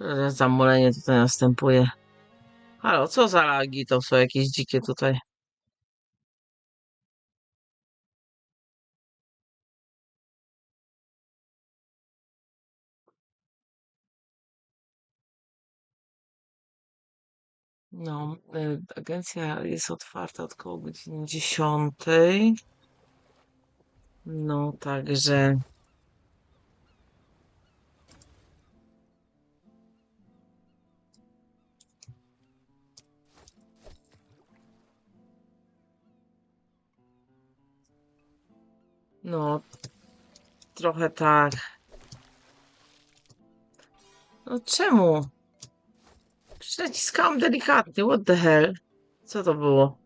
Teraz Zamulenie tutaj następuje. Halo, co za lagi? To są jakieś dzikie tutaj. No, y, agencja jest otwarta od koło godziny 10. No, także. No, trochę tak. No czemu? Przecież delikatnie, what the hell? Co to było?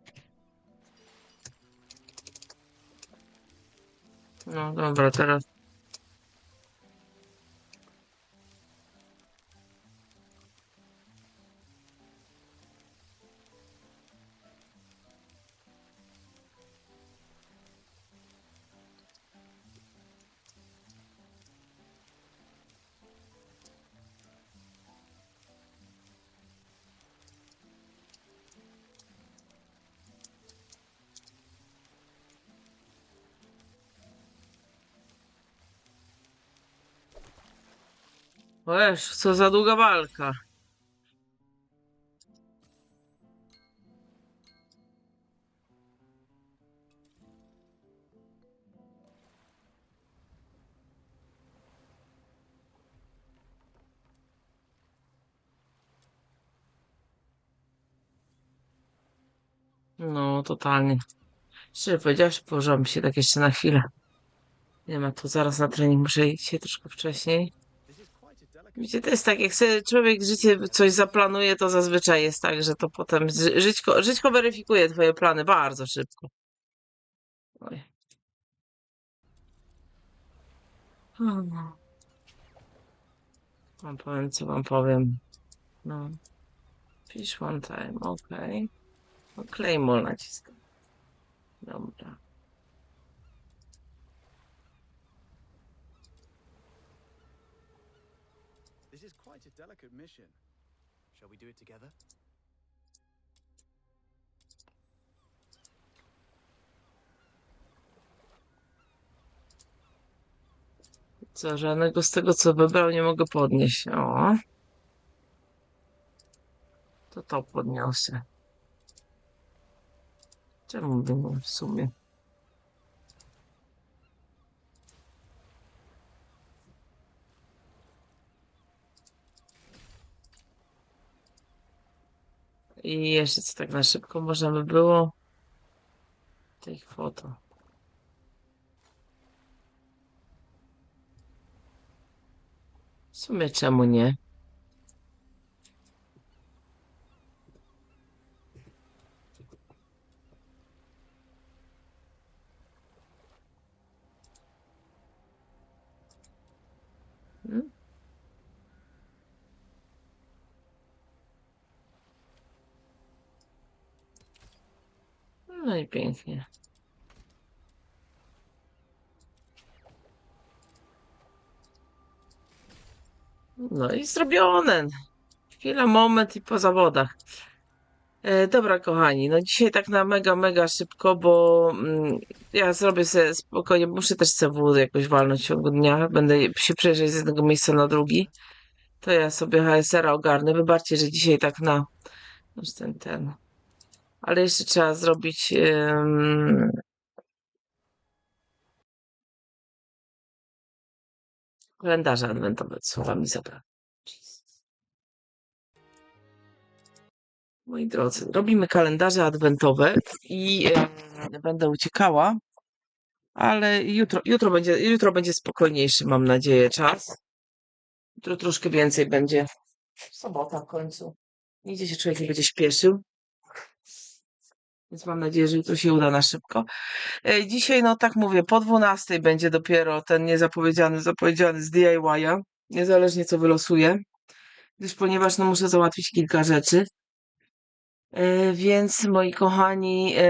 No dobra, teraz. Wiesz, co za długa walka. No, totalnie. Szczerze powiedziawszy, położyłam się tak jeszcze na chwilę. Nie ma tu zaraz na trening, muszę iść się troszkę wcześniej. Wiecie, to jest tak, jak sobie człowiek życie coś zaplanuje, to zazwyczaj jest tak, że to potem ży- żyćko, żyćko weryfikuje twoje plany bardzo szybko. Oj. Hmm. Wam powiem, co wam powiem. No. Fish one time, okej. Okay. Claymore naciskam. Dobra. This is quite a delicate mission. Shall we do it together? Co, żadnego z tego, co wybrał, nie mogę podnieść. O. To to podniosę. Czemu by nie w sumie? I jeszcze co tak na szybko można by było? Tej foto. W sumie czemu nie? Hmm? No i pięknie. No i zrobione. Chwila, moment i po zawodach. E, dobra, kochani, no dzisiaj tak na mega, mega szybko, bo mm, ja zrobię sobie spokojnie, muszę też CW jakoś walnąć w ciągu dnia, będę się przejeżdżać z jednego miejsca na drugi, to ja sobie HSR-a ogarnę. Wybaczcie, że dzisiaj tak na już ten, ten. Ale jeszcze trzeba zrobić em, kalendarze adwentowe, słowa mi zabrał. Moi drodzy, robimy kalendarze adwentowe i będę uciekała, ale jutro, jutro, będzie, jutro będzie spokojniejszy, mam nadzieję, czas. Jutro troszkę więcej będzie. Sobota w końcu. Nigdzie się człowiek nie będzie śpieszył. Więc mam nadzieję, że jutro się uda na szybko. E, Dzisiaj, no tak mówię, po 12 będzie dopiero ten niezapowiedziany, zapowiedziany z DIY-a. Niezależnie co wylosuję. Gdyż ponieważ no, muszę załatwić kilka rzeczy. E, Więc moi kochani, e,